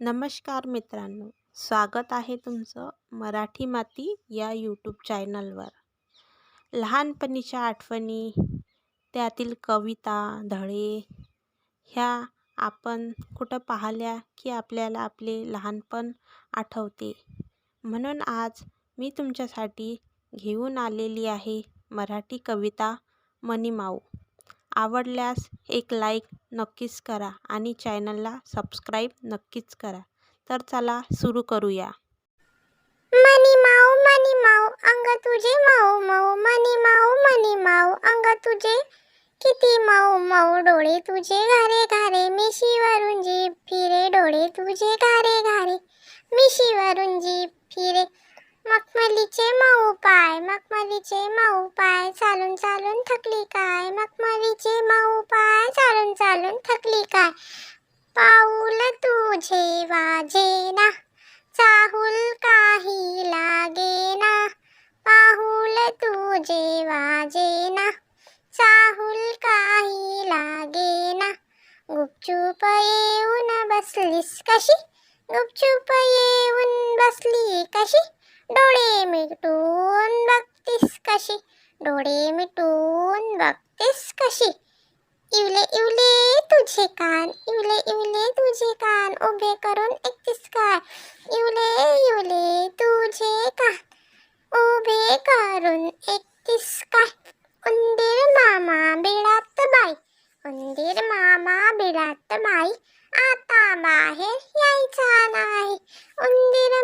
नमस्कार मित्रांनो स्वागत आहे तुमचं मराठी माती या यूट्यूब चॅनलवर लहानपणीच्या आठवणी त्यातील कविता धडे ह्या आपण कुठं पाहिल्या की आपल्याला आपले लहानपण आठवते. म्हणून आज मी तुमच्यासाठी घेऊन आलेली आहे मराठी कविता मनीमाऊ आवडल्यास एक लाईक नक्कीच करा आणि चॅनलला सबस्क्राईब नक्कीच करा. तर चला सुरू करूया. मनी माऊ मनी माऊ अंग तुझे माऊ माऊ मनी माऊ मनी माऊ अंग तुझे. किती माऊ माऊ डोळे तुझे घारे घारे. मिशीवरून जीभ फिरे. डोळे तुझे घारे घारे. मिशीवरून जीभ फिरे. मखमलीचे माऊ पाय मखमलीचे माऊ पाय चालून चालून थकली काय? मखमलीचे माऊ पाय चालून चालून थकली काय? पाऊल तुझे वाजेना चाहुल काही लागेना पाहुल तुझे वाजेना चाहुल काही लागेना गुपचूप येऊन बसलीस कशी? गुपचूप येऊन बसली कशी? डोळे मिटून बघतीस कशी? डोळे मिटून बघतीस कशी? इवले इवले तुझे कान इवले इवले तुझे कान उभे करून एकतीस काय? इवले इवले तुझे कान उभे करून एकतीस काय? उंदीर मामा बिळात बाई उंदीर मामा बिळात बाई आता बाहेर यायचा नाही. उंदीर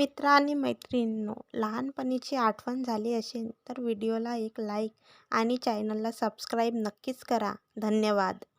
मित्र आणि मैत्रिणींनो लहानपणीची आठवण झाली असेल तर व्हिडिओला एक लाईक आणि चॅनलला सबस्क्राईब नक्कीच करा. धन्यवाद.